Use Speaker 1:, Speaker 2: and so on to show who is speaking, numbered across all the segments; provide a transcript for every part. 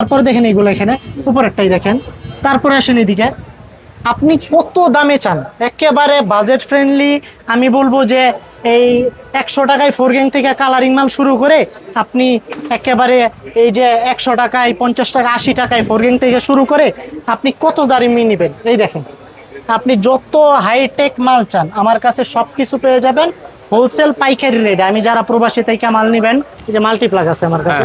Speaker 1: তারপরে দেখেন এইগুলো এখানে, উপরেরটাই দেখেন। তারপরে আসেন এদিকে। আপনি কত দামে চান? একেবারে বাজেট ফ্রেন্ডলি আমি বলব যে এই একশো টাকায় ফোর গ্যাং থেকে কালারিং মাল শুরু করে আপনি একেবারে এই যে একশো টাকায়, পঞ্চাশ টাকা, আশি টাকায় ফোর গ্যাং থেকে শুরু করে আপনি কত দামি নেবেন? এই দেখেন, আপনি যত হাইটেক মাল চান, আমার কাছে সব কিছু পেয়ে যাবেন। হোলসেল পাইকারি রেটে আমি যারা প্রবাসী থেকে মাল নেবেন, এই যে মাল্টিপ্লাগ আছে আমার কাছে।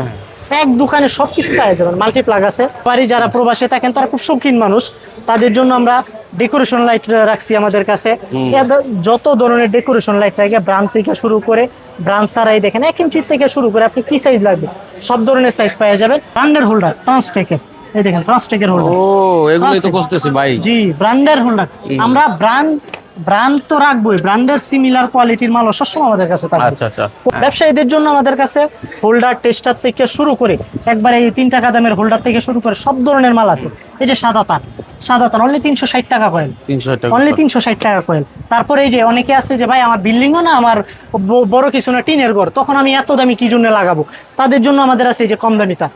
Speaker 1: এক দোকানে সবকিছু পাওয়া যাবেন মাল্টিপ্লাগ আছে। বাড়ি যারা প্রবাসে থাকেন তারা খুব শৌখিন মানুষ। তাদের জন্য আমরা ডেকোরেশন লাইট রাখছি আমাদের কাছে। যত ধরনের ডেকোরেশন লাইট রাখে ব্রান্ড থেকে শুরু করে ব্রান্ড সারাই দেখেন এক ইঞ্চি থেকে শুরু করে আপনি কি সাইজ লাগবে? সব ধরনের সাইজ পাওয়া যাবেন ব্র্যান্ডের হোল্ডার ট্রান্সটেকের এই দেখেন ট্রান্সটেকের হোল্ডার
Speaker 2: ও এগুলোই তো ভাই।
Speaker 1: জি ব্র্যান্ডের হোল্ডার আমরা ব্র্যান্ড ব্র্যান্ড তো রাখবোই ব্র্যান্ডের সিমিলার কোয়ালিটির মাল সবসময় আমাদের কাছে থাকবে।
Speaker 2: আচ্ছা আচ্ছা।
Speaker 1: ব্যবসায়ীদের জন্য আমাদের কাছে হোল্ডার টেস্টার থেকে শুরু করে একবারে এই তিন টাকা দামের হোল্ডার থেকে শুরু করে সব ধরনের মাল আছে। এই যে সাদা তার সাদা তার অনলি তিনশো ষাট টাকা কয়েল অনলি তিনশো ষাট টাকা কয়েল তারপরে এই যে অনেকে আছে যে ভাই আমার বিল্ডিংও না আমার বড় কিছু না টিনের ঘর তখন আমি এত দামি কি জন্য লাগাবো? তাদের জন্য আমাদের আছে এই যে কম দামিটা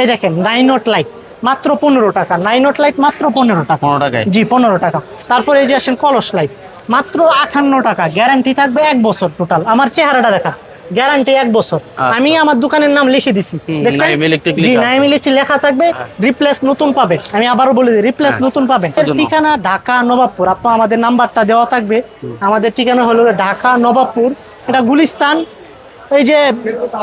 Speaker 1: এই দেখেন নাইনট লাইট মাত্র পনেরো টাকা। নাইনট লাইট মাত্র পনেরো টাকা।
Speaker 2: পনেরো টাকায়।
Speaker 1: জি পনেরো টাকা। তারপরে এই যে আসেন কলস লাইট মাত্র আঠান্ন টাকা। গ্যারান্টি থাকবে এক বছর টোটাল আমার চেহারাটা দেখা। গ্যারান্টি এক বছর।
Speaker 2: আচ্ছা।
Speaker 1: আমি আমার দোকানের নাম লিখে দিছি। জি
Speaker 2: লেখা
Speaker 1: নাইম ইলেকট্রিক লেখা থাকবে। রিপ্লেস নতুন পাবে। আমি আবারও বলে দিই রিপ্লেস নতুন পাবেন।
Speaker 2: হ্যাঁ।
Speaker 1: ঠিকানা ঢাকা নবাবপুর। আপনার আমাদের নাম্বারটা দেওয়া থাকবে। আমাদের ঠিকানা হলো ঢাকা নবাবপুর। এটা গুলিস্তান। এই যে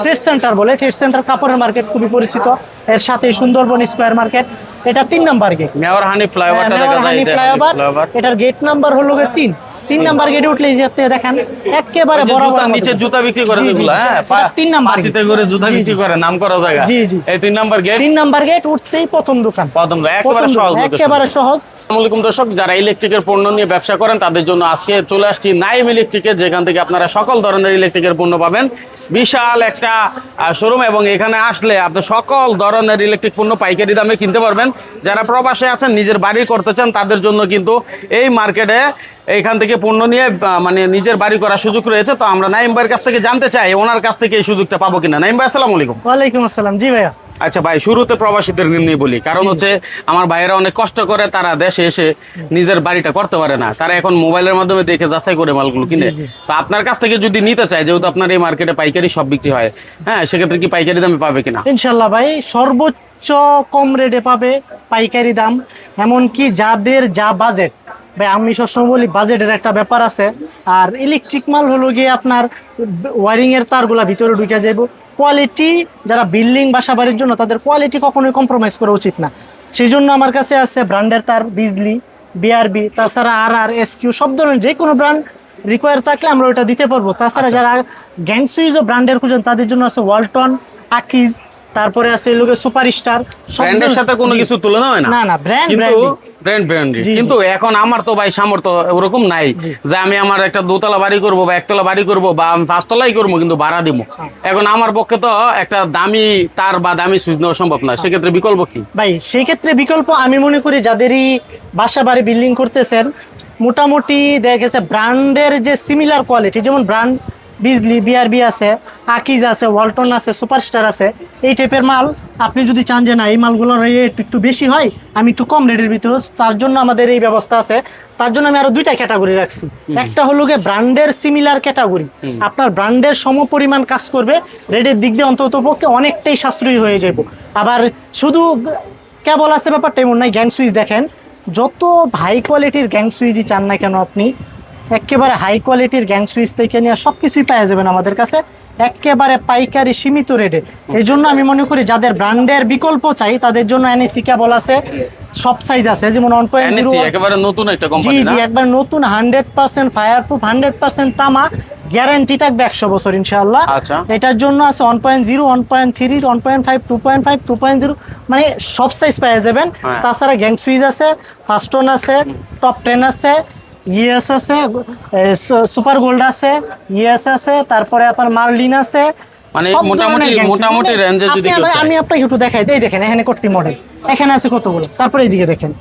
Speaker 1: ট্রেড সেন্টার বলে ট্রেড সেন্টার কাপড়ের মার্কেট খুবই পরিচিত। এর সাথে সুন্দরবন স্কোয়ার মার্কেট এটা তিন নাম্বার গেট
Speaker 2: মেয়র হানি ফ্লাইওভারটা দেখা যায়
Speaker 1: ফ্লাইওভার এটার গেট নাম্বার হলো তিন। তিন নাম্বার গেটে উঠলে যেতে দেখেন একেবারে বড়
Speaker 2: জুতা নিচে জুতা বিক্রি করে। যেগুলো হ্যাঁ
Speaker 1: তিন নাম্বার
Speaker 2: পাঁচিতে করে জুতা বিক্রি করে নাম করা জায়গা।
Speaker 1: জি, জি।
Speaker 2: এই তিন নাম্বার গেট
Speaker 1: তিন নাম্বার গেট উঠতেই প্রথম দোকান।
Speaker 2: প্রথম একেবারে সহজ
Speaker 1: একেবারে সহজ।
Speaker 2: আসসালামু আলাইকুম দর্শক, যারা ইলেকট্রিকের পণ্য নিয়ে ব্যবসা করেন, তাদের জন্য আজকে চলে আসছি নাইম ইলেকট্রিকে যেখান থেকে আপনারা সকল ধরনের ইলেকট্রিকের পণ্য পাবেন। বিশাল একটা শোরুম এবং এখানে আসলে আপনি সকল ধরনের ইলেকট্রিক পণ্য পাইকারি দামে কিনতে পারবেন। যারা প্রবাসে আছেন, নিজের বাড়ি করতে চান, তাদের জন্য কিন্তু এই মার্কেটে এইখান থেকে পণ্য নিয়ে মানে নিজের বাড়ি করার সুযোগ রয়েছে। তো আমরা নাইম ভাইয়ের কাছ থেকে জানতে চাই, ওনার কাছ থেকে এই সুযোগটা পাবো কিনা। নাইম ভাই, আসসালামু আলাইকুম।
Speaker 1: ওয়ালাইকুম আসসালাম। জি ভাইয়া।
Speaker 2: আচ্ছা ভাই শুরুতে প্রবাসীদের নিয়ে বলি। কারণ হচ্ছে আমার ভাইয়েরা অনেক কষ্ট করে তারা দেশে এসে নিজের বাড়িটা করতে পারে না। তারা এখন মোবাইলের মাধ্যমে দেখে যাচাই করে মালগুলো কিনে। তো আপনার কাছ থেকে যদি নিতে চায় যেহেতু আপনার এই মার্কেটে পাইকারি সব বিক্রি হয় হ্যাঁ সেক্ষেত্রে কি পাইকারি দামে পাবে কিনা?
Speaker 1: ইনশাল্লাহ ভাই সর্বোচ্চ কম রেটে পাবে পাইকারি দাম। এমনকি যাদের যা বাজেট ভাই আমি সবসময় বলি বাজেটের একটা ব্যাপার আছে। আর ইলেকট্রিক মাল হলো গিয়ে আপনার ওয়ারিং এর তারগুলা ভিতরে ঢুকে যাইব। কোয়ালিটি যারা বিল্ডিং বাসা বাড়ির জন্য তাদের কোয়ালিটি কখনোই কম্প্রোমাইজ করা উচিত না। সেই জন্য আমার কাছে আছে ব্র্যান্ডের তার বিজলি বিআরবি তাছাড়া আর আর এস কিউ সব ধরনের যে কোনো ব্র্যান্ড রিকোয়ার থাকলে আমরা ওইটা দিতে পারব। তাছাড়া যারা গ্যাং ও ব্র্যান্ডের খুঁজেন তাদের জন্য আছে ওয়ালটন আকিজ তারপরে আছে লোকে সুপার স্টার
Speaker 2: ব্র্যান্ডের সাথে কোনো কিছু তুলনা হয় না।
Speaker 1: না না ব্র্যান্ড
Speaker 2: কিন্তু
Speaker 1: ব্র্যান্ডিং
Speaker 2: ব্র্যান্ড। কিন্তু এখন আমার তো ভাই সামর্থ্য ওরকম নাই যে আমি আমার একটা দোতলা বাড়ি করব বা একতলা বাড়ি করব বা আমি পাঁচতলাই করব কিন্তু ভাড়া দিব।
Speaker 1: হ্যাঁ।
Speaker 2: এখন আমার পক্ষে তো একটা দামি তার বা দামি সুইচ নেওয়া সম্ভব
Speaker 1: হ্যাঁ।
Speaker 2: না সেক্ষেত্রে বিকল্প কি?
Speaker 1: ভাই সেই ক্ষেত্রে বিকল্প আমি মনে করি যাদেরই বাসা বাড়ি বিল্ডিং করতেছেন মোটামুটি দেখা গেছে ব্র্যান্ডের যে সিমিলার কোয়ালিটি যেমন ব্র্যান্ড বিজলি বিআরবি আছে আকিজ আছে ওয়ালটন আছে সুপারস্টার আছে এই টাইপের মাল আপনি যদি চান যে না এই মালগুলোর রেট একটু বেশি হয় আমি একটু কম রেটের ভিতরে তার জন্য আমাদের এই ব্যবস্থা আছে। তার জন্য আমি আরও দুইটা ক্যাটাগরি রাখছি। একটা হলো গিয়ে ব্র্যান্ডের সিমিলার ক্যাটাগরি আপনার ব্র্যান্ডের সমপরিমাণ কাজ করবে রেটের দিক দিয়ে অন্তত পক্ষে অনেকটাই সাশ্রয়ী হয়ে যাব আবার শুধু কেবল আছে ব্যাপারটা এমন নাই গ্যাং সুইচ দেখেন যত হাই কোয়ালিটির গ্যাং সুইচই চান না কেন আপনি একেবারে হাই কোয়ালিটির গ্যাং সুইচ থেকে নিয়ে সব কিছুই পাওয়া যাবেন আমাদের কাছে। একেবারে পাইকারি সীমিত রেটে এই জন্য আমি মনে করি যাদের ব্র্যান্ডের বিকল্প চাই তাদের জন্য এনএসি কেবল আছে সব সাইজ আছে। যেমন ওয়ান পয়েন্ট
Speaker 2: NSC একেবারে নতুন একটা কোম্পানি না?
Speaker 1: জি একবার নতুন hundred percent fire proof hundred percent তামা গ্যারান্টি থাকবে একশো বছর ইনশাআল্লাহ।
Speaker 2: আচ্ছা।
Speaker 1: এটার জন্য আছে one point zero one point three one point five two point five two point zero মানে সব সাইজ পেয়ে যাবেন।
Speaker 2: হ্যাঁ।
Speaker 1: তাছাড়া গ্যাং সুইচ আছে ফাস্টন আছে টপ টেন আছে ইএস আছে সুপার গোল্ড আছে ইএস আছে তারপরে আপনার মার্লিন আছে।
Speaker 2: মানে মোটামুটি-। মোটামুটি
Speaker 1: মানে
Speaker 2: range এ যদি।
Speaker 1: আমি আপনাকে একটু দেখাই। এই দেখেন এখানে কর্তি মডেল এখানে আছে কতগুলো? তারপরে এইদিকে দেখেন।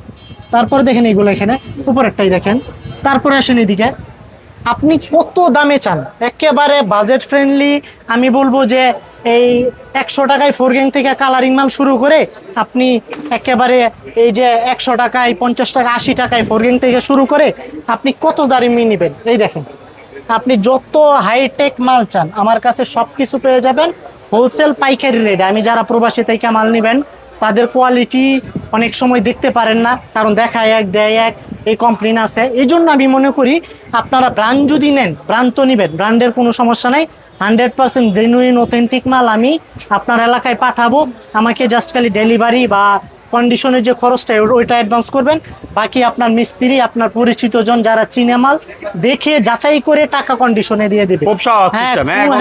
Speaker 1: তারপরে দেখেন এইগুলো এখানে। উপরেরটাই দেখেন। তারপরে আসেন এদিকে আপনি কত দামে চান? একেবারে বাজেট ফ্রেন্ডলি আমি বলব যে এই একশো টাকায় ফোর গ্যাং থেকে কালারিং মাল শুরু করে আপনি একেবারে এই যে একশো টাকায়, পঞ্চাশ টাকা, আশি টাকায় ফোর গ্যাং থেকে শুরু করে আপনি কত দামি নেবেন? এই দেখেন, আপনি যত হাইটেক মাল চান, আমার কাছে সব কিছু পেয়ে যাবেন হোলসেল পাইকারি রেটে আমি যারা প্রবাসী থেকে মাল নেবেন, তাদের কোয়ালিটি অনেক সময় দেখতে পারেন না, কারণ দেখায় এক, দেয় এক, এই কমপ্লেন আছে। এই জন্য আমি মনে করি আপনারা ব্র্যান্ড যদি নেন ব্র্যান্ড তো নেবেন ব্র্যান্ডের কোনো সমস্যা নাই। হান্ড্রেড পার্সেন্ট জেনুইন অথেন্টিক মাল আমি আপনার এলাকায় পাঠাবো। আমাকে জাস্ট খালি ডেলিভারি বা কন্ডিশনের যে খরচটা ওইটা অ্যাডভান্স করবেন। বাকি আপনার মিস্ত্রি আপনার পরিচিত জন যারা চিনে মাল দেখে যাচাই করে টাকা কন্ডিশনে দিয়ে দেবে।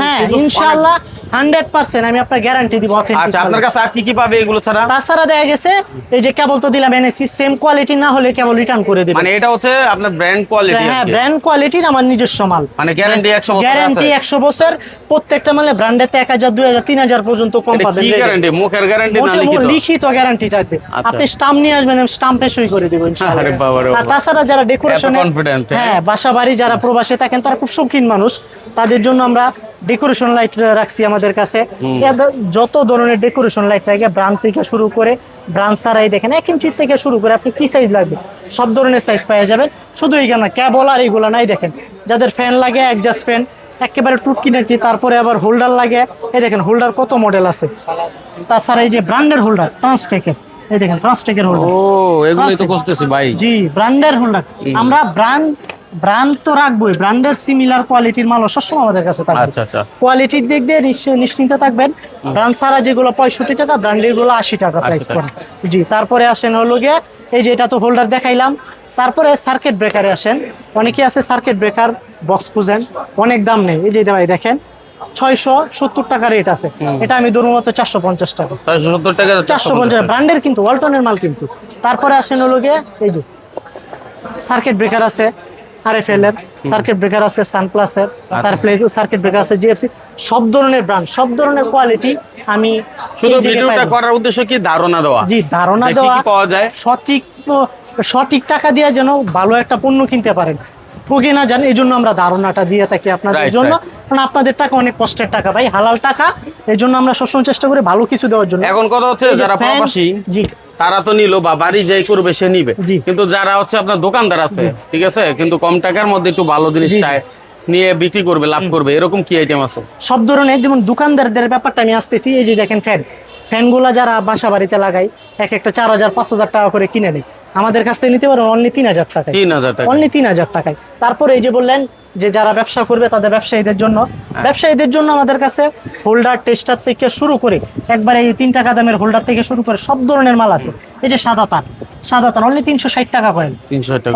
Speaker 1: হ্যাঁ ইনশাআল্লাহ হান্ড্রেড পার্সেন্ট আমি আপনার গ্যারান্টি দিব
Speaker 2: আচ্ছা আপনার কাছে আর কি কি পাবে এগুলো ছাড়া?
Speaker 1: তাছাড়া দেখা গেছে এই যে কেবল তো দিলাম সেম কোয়ালিটি না হলে কেবল রিটার্ন করে দেবে।
Speaker 2: মানে এটা হচ্ছে আপনার ব্র্যান্ড কোয়ালিটি
Speaker 1: হ্যাঁ ব্র্যান্ড কোয়ালিটির আমার নিজস্ব মাল।
Speaker 2: মানে গ্যারান্টি একশো বছর
Speaker 1: গ্যারান্টি
Speaker 2: আছে।
Speaker 1: একশো বছর প্রত্যেকটা মালে ব্র্যান্ডের এক হাজার দুই হাজার তিন হাজার পর্যন্ত কম পাবেন
Speaker 2: কি গ্যারান্টি মুখের গ্যারান্টি না লিখিত?
Speaker 1: লিখিত গ্যারান্টি থাকবে
Speaker 2: আচ্ছা।
Speaker 1: আপনি স্টাম্প নিয়ে আসবেন স্টাম্পে সই করে দেবো ইনশাআল্লাহ।
Speaker 2: আরে
Speaker 1: তাছাড়া যারা ডেকোরেশন
Speaker 2: হ্যাঁ?
Speaker 1: হ্যাঁ বাসা বাড়ি যারা প্রবাসে থাকেন তারা খুব শৌখিন মানুষ। তাদের জন্য আমরা ডেকোরেশন লাইট রাখছি আমাদের কাছে। যত ধরনের ডেকোরেশন লাইট রাখে ব্রান্ড থেকে শুরু করে ব্রান্ড সারাই দেখেন এক ইঞ্চি থেকে শুরু করে আপনি কি সাইজ লাগবে? সব ধরনের সাইজ পাওয়া যাবেন। শুধু এই না কেবল আর এইগুলো নাই দেখেন। যাদের ফ্যান লাগে একজাস্ট ফ্যান একেবারে টুটকি নাকি তারপরে আবার হোল্ডার লাগে। এই দেখেন হোল্ডার কত মডেল আছে। তাছাড়া এই যে ব্র্যান্ডের হোল্ডার ট্রান্সটেকের এই দেখেন হোল্ডার
Speaker 2: ও এগুলোই তো ভাই।
Speaker 1: জি ব্র্যান্ডের হোল্ডার আমরা ব্র্যান্ড ব্র্যান্ড তো রাখবোই ব্র্যান্ডের সিমিলার কোয়ালিটির মালও সবসময় আমাদের কাছে থাকবে।
Speaker 2: আচ্ছা আচ্ছা।
Speaker 1: কোয়ালিটির দিক দিয়ে নিশ্চিন্তে থাকবেন। ব্র্যান্ড ছাড়া যেগুলো পঁয়ষট্টি টাকা ব্র্যান্ডেরগুলো আশি টাকা প্রাইস পড়ে জি তারপরে আসেন হলো গিয়ে এই যে এটা তো হোল্ডার দেখাইলাম। তারপরে সার্কিট ব্রেকারে আসেন। অনেকে আছে সার্কিট ব্রেকার বক্স খুঁজেন। অনেক দাম নেই। এই যে ভাই দেখেন ছয়শো সত্তর টাকা রেট আছে। এটা আমি ধরুন মতো চারশো পঞ্চাশ টাকা।
Speaker 2: ছয়শো সত্তর টাকা
Speaker 1: চারশো পঞ্চাশ ব্র্যান্ডের কিন্তু ওয়ালটনের মাল কিন্তু। তারপরে আসেন হলো গিয়ে এই যে সার্কিট ব্রেকার আছে আর এফ এল এর সার্কিট ব্রেকার আছে সানপ্লাসের সার্কিট ব্রেকার আছে জিএফসি সব ধরনের ব্র্যান্ড সব ধরনের কোয়ালিটি আমি
Speaker 2: শুধু ভিডিওটা করার উদ্দেশ্য কি ধারণা দেওয়া?
Speaker 1: জি ধারণা দেওয়া
Speaker 2: পাওয়া যায়?
Speaker 1: সঠিক সঠিক টাকা দিয়ে যেন ভালো একটা পণ্য কিনতে পারেন। ঠকে না যান এই জন্য আমরা ধারণাটা দিয়ে থাকি আপনাদের জন্য। কারণ আপনাদের টাকা অনেক কষ্টের টাকা ভাই হালাল টাকা। এই জন্য আমরা সবসময় চেষ্টা করি ভালো কিছু দেওয়ার জন্য।
Speaker 2: এখন কথা হচ্ছে যারা প্রবাসী
Speaker 1: জি।
Speaker 2: তারা তো নিল বা বাড়ি যাই করবে সে নিবে। কিন্তু যারা হচ্ছে আপনার দোকানদার আছে ঠিক আছে? কিন্তু কম টাকার মধ্যে একটু ভালো জিনিস। চায় নিয়ে বিক্রি করবে লাভ করবে এরকম কি আইটেম আছে?
Speaker 1: সব ধরনের যেমন দোকানদারদের ব্যাপারটা আমি আসতেছি এই যে দেখেন ফ্যান ফ্যানগুলো যারা বাসা বাড়িতে লাগায় এক একটা চার হাজার পাঁচ হাজার টাকা করে কিনে নেয় আমাদের কাছ থেকে নিতে পারেন অনলি তিন হাজার টাকায়।
Speaker 2: তিন হাজার টাকা
Speaker 1: অনলি তিন হাজার টাকায়। তারপরে এই যে বললেন যে যারা ব্যবসা করবে তাদের ব্যবসায়ীদের জন্য।
Speaker 2: হ্যাঁ।
Speaker 1: ব্যবসায়ীদের জন্য আমাদের কাছে হোল্ডার টেস্টার থেকে শুরু করে একবার এই তিন টাকা দামের হোল্ডার থেকে শুরু করে সব ধরনের মাল আছে। এই যে সাদা তার। সাদা তার অনলি তিনশো ষাট টাকা কয়েল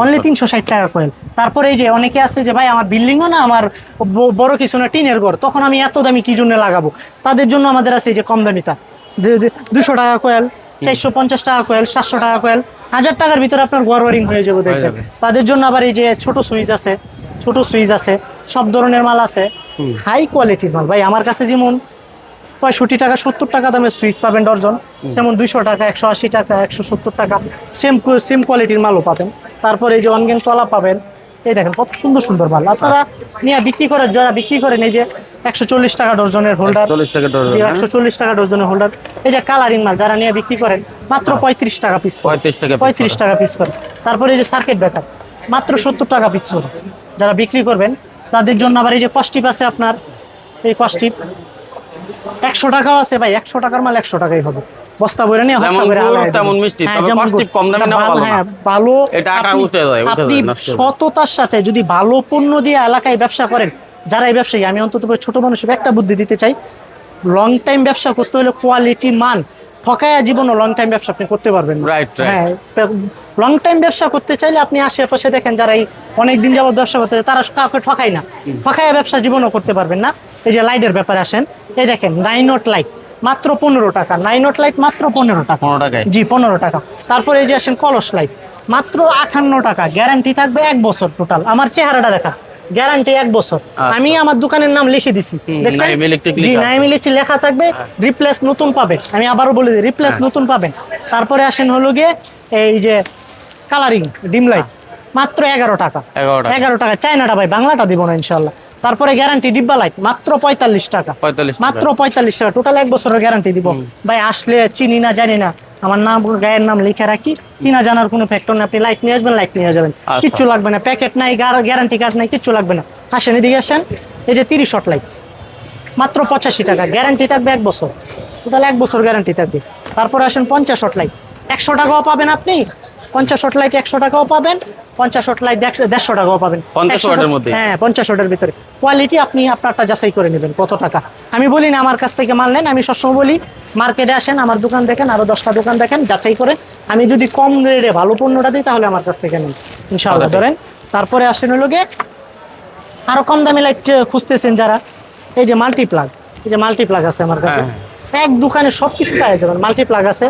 Speaker 1: অনলি তিনশো ষাট টাকা কয়েল তারপরে এই যে অনেকে আছে যে ভাই আমার বিল্ডিংও না আমার বড় কিছু না টিনের ঘর। তখন আমি এত দামি কি জন্য লাগাবো? তাদের জন্য আমাদের আছে এই যে কম দামিটা। যে দুশো টাকা কয়েল চারশো পঞ্চাশ টাকা কয়েল সাতশো টাকা কয়েল। হাজার টাকার ভিতরে আপনার ঘর ওয়ারিং হয়ে যাবে দেখবেন। তাদের জন্য আবার এই যে ছোট সুইচ আছে ছোট সুইচ আছে সব ধরনের মাল আছে। হাই কোয়ালিটির মাল। ভাই আমার কাছে যেমন পঁয়ষট্টি টাকা সত্তর টাকা দামের সুইচ পাবেন ডর্জন যেমন দুইশো টাকা একশো আশি টাকা একশো সত্তর টাকা সেম সেম কোয়ালিটির মালও পাবেন। তারপরে এই যে অনগেন তলা পাবেন এই দেখেন কত সুন্দর সুন্দর মাল। আপনারা নিয়ে বিক্রি করেন যারা বিক্রি করেন এই যে একশো চল্লিশ টাকা ডর্জনের হোল্ডার
Speaker 2: ডজন
Speaker 1: একশো চল্লিশ টাকা ডজনের হোল্ডার এই যে কালারিং মাল যারা নিয়ে বিক্রি করেন মাত্র পঁয়ত্রিশ টাকা পিস
Speaker 2: পঁয়ত্রিশ টাকা
Speaker 1: পঁয়ত্রিশ টাকা পিস করে। তারপরে এই যে সার্কিট ব্রেকার মাত্র সত্তর টাকা পিস করে। যারা বিক্রি করবেন তাদের জন্য আবার এই যে কস্টিপ আছে আপনার এই কস্টিপ একশো টাকাও আছে ভাই একশো টাকার মাল একশো টাকাই হবে। বস্তা বইরে নিয়ে হস্তা আলাদা
Speaker 2: তেমন মিষ্টি।
Speaker 1: হ্যাঁ,
Speaker 2: তবে কস্টিপ কম দামি নেওয়া ভালো না।
Speaker 1: হ্যাঁ ভালো
Speaker 2: এটা আটা উঠে যায়,
Speaker 1: আপনি। সততার সাথে যদি ভালো পণ্য দিয়ে এলাকায় ব্যবসা করেন যারা এই ব্যবসায়ী আমি অন্তত ছোট মানুষ একটা বুদ্ধি দিতে চাই লং টাইম ব্যবসা করতে হলে কোয়ালিটি মান ঠকায়া জীবনও লং টাইম ব্যবসা আপনি করতে পারবেন. হ্যাঁ লং টাইম ব্যবসা করতে চাইলে আপনি আশেপাশে দেখেন যারা এই অনেক দিন যাবত ব্যবসা করতে তারা কাউকে ঠকায় না ঠকায়া ব্যবসা জীবনও করতে পারবেন না এই যে লাইটের ব্যাপারে আসেন এই দেখেন নাইনট লাইট মাত্র পনেরো টাকা। নাইনট লাইট মাত্র পনেরো টাকা।
Speaker 2: পনেরো টাকায়।
Speaker 1: জি পনেরো টাকা। তারপরে এই যে আসেন কলস লাইট মাত্র আটান্ন টাকা। গ্যারান্টি থাকবে এক বছর টোটাল আমার চেহারাটা দেখা। গ্যারান্টি এক বছর।
Speaker 2: আচ্ছা।
Speaker 1: আমি আমার দোকানের নাম লিখে দিছি। জি
Speaker 2: লেখা
Speaker 1: নাইম ইলেকট্রিক লেখা থাকবে। রিপ্লেস নতুন পাবেন। আমি আবারও বলে দিই রিপ্লেস
Speaker 2: হ্যাঁ।
Speaker 1: নতুন পাবেন। তারপরে আসেন হলো গিয়ে এই যে কালারিং ডিম লাইট মাত্র টাকা।
Speaker 2: এগারো টাকা।
Speaker 1: এগারো টাকা। চায়নাটা ভাই বাংলাটা দিব না ইনশাল্লাহ তারপরে গ্যারান্টি ডিব্বা লাইট মাত্র পঁয়তাল্লিশ টাকা। মাত্র পঁয়তাল্লিশ টাকা টোটাল এক বছরের গ্যারান্টি দিব। ভাই আসলে চিনি না জানি না। আমার নাম গায়ের নাম লিখে রাখি। চিনা জানার কোনো ফ্যাক্টর নেই। আপনি লাইট নিয়ে আসবেন লাইট নিয়ে যাবেন।
Speaker 2: আচ্ছা।
Speaker 1: কিচ্ছু লাগবে না। প্যাকেট নাই গ্যারান্টি কার্ড নাই কিচ্ছু লাগবে না। আসেন এদিকে আসেন। এই যে তিরিশ শট লাইট মাত্র পঁচাশি টাকা। গ্যারান্টি থাকবে এক বছর। টোটাল এক বছর গ্যারান্টি থাকবে। তারপরে আসেন পঞ্চাশ শট লাইট একশো টাকাও পাবেন আপনি। পঞ্চাশ শট লাইট একশো টাকাও পাবেন পঞ্চাশ শট লাইট দেড়শো টাকাও পাবেন।
Speaker 2: 50
Speaker 1: 100
Speaker 2: মধ্যে?
Speaker 1: হ্যাঁ পঞ্চাশ ওয়াটের ভিতরে। কোয়ালিটি আপনি আপনারটা যাচাই করে নেবেন কত টাকা। আমি বলি না আমার কাছ থেকে মাল নেন আমি সবসময় বলি মার্কেটে আসেন আমার দোকান দেখেন আরও দশটা দোকান দেখেন যাচাই করে আমি যদি কম রেটে ভালো পণ্যটা দিই তাহলে আমার কাছ থেকে নেন। ইনশাআল্লাহ
Speaker 2: আচ্ছা,
Speaker 1: ধরেন তারপরে আসেন হলো গিয়ে আরও কম দামি লাইট খুঁজতেছেন যারা এই যে মাল্টিপ্লাগ এই যে মাল্টিপ্লাগ আছে আমার কাছে।
Speaker 2: হ্যাঁ,
Speaker 1: এক দোকানে সব কিছু পাওয়া যাবেন মাল্টিপ্লাগ আছে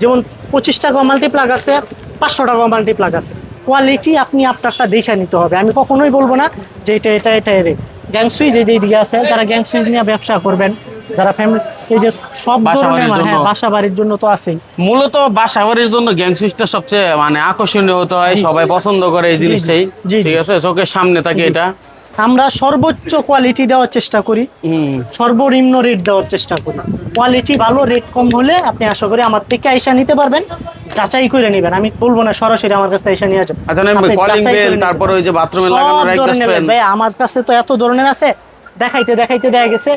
Speaker 1: যেমন পঁচিশ টাকা মাল্টিপ্লাগ আছে পাঁচশো টাকা মাল্টিপ্লাগ আছে। কোয়ালিটি আপনি আপনারটা দেখে নিতে হবে। আমি কখনোই বলব না যে এটা এটা এটা এর গ্যাং সুইচ এই দিকে আছে যারা গ্যাং সুইচ নিয়ে ব্যবসা করবেন যারা ফ্যামিলি এই যে সব
Speaker 2: বাসা বাড়ির জন্য।
Speaker 1: হ্যাঁ বাসা বাড়ির জন্য তো আছেই।
Speaker 2: মূলত বাসাবাড়ির জন্য গ্যাং সুইচটা সবচেয়ে মানে আকর্ষণীয় হতে হয় সবাই পছন্দ করে এই জিনিসটাই। ঠিক আছে? চোখের সামনে থাকে এটা।
Speaker 1: আমরা সর্বোচ্চ কোয়ালিটি দেওয়ার চেষ্টা করি। সর্বনিম্ন রেট দেওয়ার চেষ্টা করি। কোয়ালিটি ভালো রেট কম হলে আপনি আশা করি আমার থেকে আইসা নিতে পারবেন। যাচাই করে নেবেন। আমি বলব না সরাসরি আমার কাছে এসে নিয়ে যাবেন
Speaker 2: আচ্ছা কলিং বেল তারপরে ওই যে বাথরুমে লাগানো
Speaker 1: ধরনের
Speaker 2: ফ্যান
Speaker 1: ভাই আমার কাছে তো এত ধরনের আছে। দেখাইতে দেখাইতে দেখা গেছে।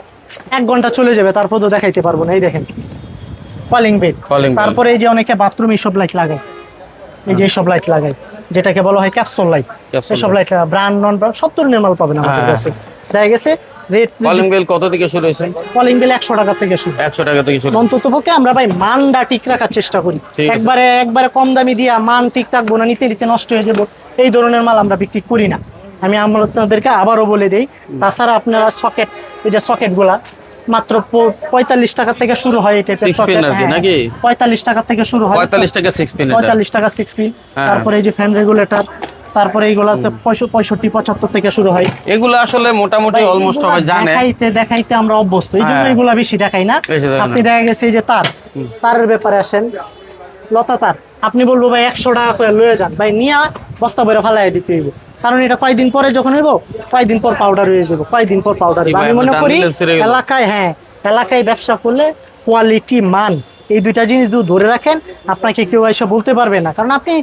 Speaker 1: এক ঘণ্টা চলে যাবে তারপর তো দেখাইতে পারব না। এই দেখেন কলিং
Speaker 2: Calling bell।
Speaker 1: তারপরে এই যে অনেকে বাথরুম এইসব লাইট লাগায়। এই যে এইসব লাইট লাগায়। যেটাকে বলা হয় ক্যাপসুল লাইট এইসব লাইট ব্র্যান্ড নন ব্র্যান্ড সব ধরনের মাল পাবেন আমাদের
Speaker 2: হ্যাঁ।
Speaker 1: কাছে। দেখা গেছে রেট
Speaker 2: কলিং বেল কত থেকে শুরু হয়েছে?
Speaker 1: কলিং বেল একশো টাকা থেকে শুরু।
Speaker 2: একশো টাকা থেকে শুরু।
Speaker 1: অন্তত পক্ষে আমরা ভাই মানটা ঠিক রাখার চেষ্টা করি। একবারে একবারে কম দামি দিয়া মান ঠিক থাকব না নিতে নিতে নষ্ট হয়ে যাব। এই ধরনের মাল আমরা বিক্রি করি না। আমি আপনাদেরকে আবারও বলে দেই। তাছাড়া আপনারা সকেট এই যে সকেটগুলা মাত্র পঁয়তাল্লিশ টাকা থেকে শুরু হয় এই টাইপের
Speaker 2: নাকি?
Speaker 1: পঁয়তাল্লিশ টাকা থেকে শুরু হয়।
Speaker 2: পঁয়তাল্লিশ টাকা সিক্স পিন
Speaker 1: পঁয়তাল্লিশ টাকা সিক্স পিন
Speaker 2: হ্যাঁ।
Speaker 1: তারপরে এই যে ফ্যান রেগুলেটর তারপরে এইগুলাতে পঁয়ষ- পঁয়ষট্টি পঁচাত্তর থেকে শুরু হয়।
Speaker 2: এগুলো আসলে মোটামুটি অলমোস্ট সবাই জানে।
Speaker 1: দেখাইতে দেখাইতে আমরা অভ্যস্ত। এই জন্য
Speaker 2: হ্যাঁ।
Speaker 1: এগুলা বেশি দেখাই না। আপনি দেখা গেছে এই যে তার। তারের ব্যাপারে আসেন। লতা তার। আপনি বলব ভাই একশো টাকা করে লয়ে যান। ভাই নিয়ে বস্তা বইরা ফালাই দিতে হইব। কারণ এটা কয়দিন পরে যখন হইব কয়দিন পর পাউডার হয়ে যাব কয়দিন পর পাউডার আমি মনে করি। এলাকায় হ্যাঁ এলাকায় ব্যবসা করলে কোয়ালিটি মান এই দুইটা জিনিস যদি ধরে রাখেন আপনাকে কেউ এসে বলতে পারবে না। কারণ আপনি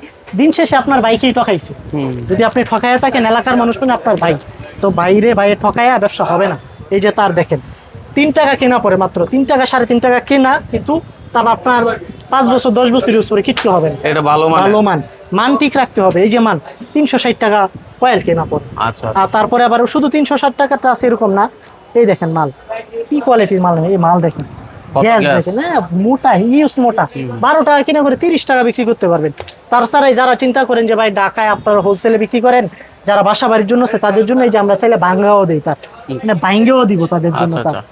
Speaker 1: দিন শেষে আপনার বাইকেই ঠকাইছে যদি আপনি ঠকাইয়া থাকেন এলাকার মানুষ মানে আপনার ভাই। তো বাইরে বাইরে ঠকাইয়া ব্যবসা হবে না। এই যে তার দেখেন তিন টাকা কেনা পড়ে মাত্র তিন টাকা সাড়ে তিন টাকা কেনা কিন্তু তার আপনার পাঁচ বছর দশ বছর ইউজ করে কিচ্ছু হবে না।
Speaker 2: এটা ভালো মানে?
Speaker 1: ভালো মান। মান ঠিক রাখতে হবে। এই যে মান তিনশো ষাট টাকা কয়েল কেনা পড়ে
Speaker 2: আচ্ছা।
Speaker 1: আর তারপরে আবার শুধু তিনশো ষাট টাকাটা আছে এরকম না। এই দেখেন মাল। কি কোয়ালিটির মাল এই মাল দেখেন। Gas
Speaker 2: gas?
Speaker 1: দেখেন হ্যাঁ মোটা ইউজ মোটা। বারো টাকা কিনে করে তিরিশ টাকা বিক্রি করতে পারবেন। তাছাড়াই যারা চিন্তা করেন যে ভাই ঢাকায় আপনারা হোলসেলে বিক্রি করেন যারা বাসা বাড়ির জন্য তাদের জন্য এই যে আমরা চাইলে ভাঙ্গাও দিই তার। মানে ভাঙ্গেও দিব তাদের জন্য
Speaker 2: আচ্ছা,
Speaker 1: তার।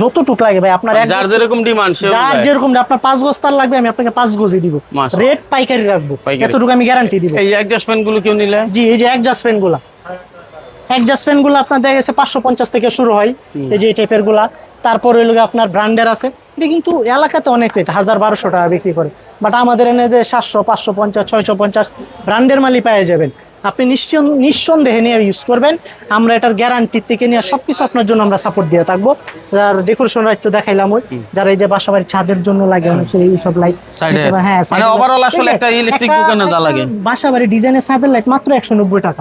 Speaker 1: যতটুক লাগে ভাই আপনার
Speaker 2: যার যেরকম ডিমান্ড
Speaker 1: যার যেরকম আপনার পাঁচ গজ তার লাগবে আমি আপনাকে পাঁচ গজই দিব। রেট পাইকারি রাখব। এতটুকু আমি গ্যারান্টি দিব।
Speaker 2: এই অ্যাডজাস্ট ফ্যানগুলো কেউ নিলে?
Speaker 1: জি এই যে গুলা। আপনার দেখা গেছে পাঁচশো পঞ্চাশ থেকে শুরু হয়। এই যে এই টাইপেরগুলা। তারপর রইল আপনার ব্র্যান্ডের আছে। এটা কিন্তু এলাকাতে অনেক রেট, হাজার বারোশো টাকা বিক্রি করে। বাট আমাদের এনে যে সাতশো, পাঁচশো পঞ্চাশ, ছয়শো পঞ্চাশ ব্র্যান্ডের মালই পাওয়া যাবেন। আপনি নিশ্চয় নিঃসন্দেহে নিয়ে ইউজ করবেন। আমরা এটার গ্যারান্টির থেকে নিয়ে সব কিছু আপনার জন্য আমরা সাপোর্ট দিয়ে থাকব। যার ডেকোরেশন রাইট তো দেখাইলাম ওই যারা এই যে বাসা বাড়ির ছাদের জন্য লাগে অনেক সময় এইসব লাইট হ্যাঁ
Speaker 2: মানে overall আসলে একটা electric দোকানে যা লাগে।
Speaker 1: বাসা বাড়ি ডিজাইনের ছাদের লাইট মাত্র একশো নব্বই টাকা।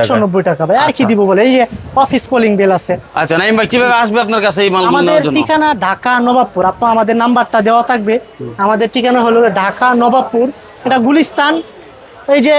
Speaker 2: টাকা।
Speaker 1: টাকা ভাই। আর কি
Speaker 2: আচ্ছা।
Speaker 1: দিব বলে? এই যে অফিস কলিং বেল আছে।
Speaker 2: আচ্ছা নাইম ভাই কীভাবে আসবে আপনার কাছে এই মালগুলো
Speaker 1: আমাদের
Speaker 2: নেওয়ার জন্য?
Speaker 1: ঠিকানা ঢাকা নবাবপুর। আপনার আমাদের নাম্বারটা দেওয়া থাকবে। আমাদের ঠিকানা হলো ঢাকা নবাবপুর। এটা গুলিস্তান এই যে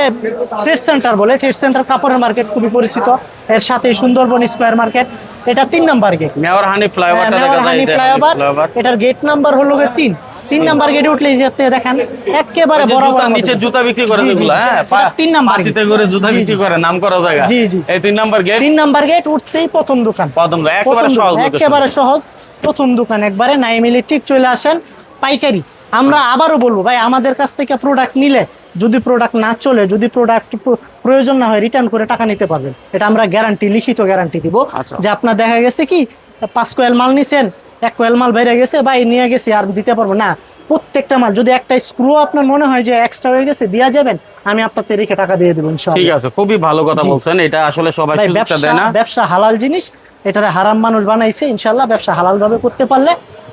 Speaker 1: ট্রেড সেন্টার বলে ট্রেড সেন্টার কাপড়ের মার্কেট খুবই পরিচিত। এর সাথে সুন্দরবন স্কোয়ার মার্কেট এটা তিন নাম্বার গেট
Speaker 2: মেয়র হানি ফ্লাইওভারটা দেখা যায়
Speaker 1: ফ্লাইওভার এটার গেট নাম্বার হলো তিন। তিন নাম্বার গেটে উঠলে যেতে দেখেন একেবারে বরাবর
Speaker 2: জুতা নিচে জুতা বিক্রি করে। যেগুলো হ্যাঁ
Speaker 1: তিন নাম্বার
Speaker 2: পাঁচিতে করে জুতা বিক্রি করে নাম করা জায়গা।
Speaker 1: জি, জি।
Speaker 2: এই তিন নাম্বার গেট
Speaker 1: তিন নাম্বার গেট উঠতেই প্রথম দোকান।
Speaker 2: প্রথম একেবারে সহজ
Speaker 1: একেবারে সহজ। প্রথম দোকান একবারে নাইম ইলেকট্রিক চলে আসেন পাইকারি। আমরা আবারও বলব ভাই আমাদের কাছ থেকে প্রোডাক্ট নিলে যদি প্রোডাক্ট না চলে যদি প্রোডাক্ট প্রয়োজন না হয় রিটার্ন করে টাকা নিতে পারবেন। এটা আমরা গ্যারান্টি লিখিত গ্যারান্টি দিব।
Speaker 2: আচ্ছা।
Speaker 1: যে আপনার দেখা গেছে কি পাঁচ কোয়েল মাল নিছেন এক কোয়েল মাল বেড়ে গেছে ভাই নিয়ে গেছি আর দিতে পারব না। প্রত্যেকটা মাল যদি একটা স্ক্রু আপনার মনে হয় যে এক্সট্রা হয়ে গেছে দেওয়া যাবেন আমি আপনাকে রেখে টাকা দিয়ে দেবো
Speaker 2: ঠিক আছে খুবই ভালো কথা বলছেন। এটা আসলে সবাই সুযোগটা
Speaker 1: ব্যবসা
Speaker 2: দেয় না।
Speaker 1: ব্যবসা হালাল জিনিস এটারে হারাম মানুষ বানাইছে ইনশাল্লাহ ব্যবসা হালাল ভাবে করতে পারলে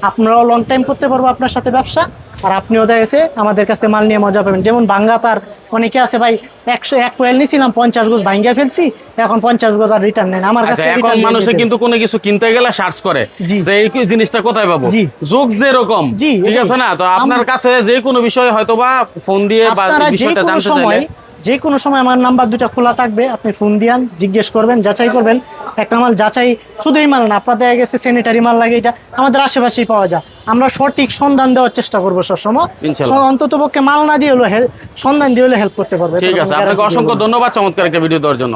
Speaker 1: আপনারাও লং টাইম করতে পারব আপনার সাথে ব্যবসা। আর আপনিও এসে আমাদের কাছে মাল নিয়ে মজা পাবেন। যেমন ভাঙ্গা তার অনেকে আছে ভাই একশো এক কোয়েল নিয়েছিলাম পঞ্চাশ গোজ ভাঙ্গা ফেলছি এখন পঞ্চাশ গোজ আর রিটার্ন নেন। আমার কাছে
Speaker 2: আচ্ছা এখন মানুষে কিন্তু কোনো কিছু কিনতে গেলে সার্চ করে যে এই জিনিসটা কোথায় পাবো। যুগ যেরকম ঠিক আছে না? তো আপনার কাছে যে কোনো বিষয়ে হয়তো বা ফোন দিয়ে বা বিষয়টা জানতে চাইলে
Speaker 1: যে কোনো সময় আমার নাম্বার দুটা খোলা থাকবে আপনি ফোন দিয়ান জিজ্ঞেস করবেন যাচাই করবেন। একটা মাল যাচাই শুধুই মাল না আপনার দেখা গেছে স্যানিটারি মাল লাগে এটা আমাদের আশেপাশেই পাওয়া যায়। আমরা সঠিক সন্ধান দেওয়ার চেষ্টা করব সবসময়। অন্তত পক্ষে মাল না দিয়ে হলো হেল্প সন্ধান দিয়ে হলে হেল্প করতে পারবে।
Speaker 2: ঠিক আছে আপনাকে অসংখ্য ধন্যবাদ চমৎকার একটা ভিডিও দেওয়ার জন্য।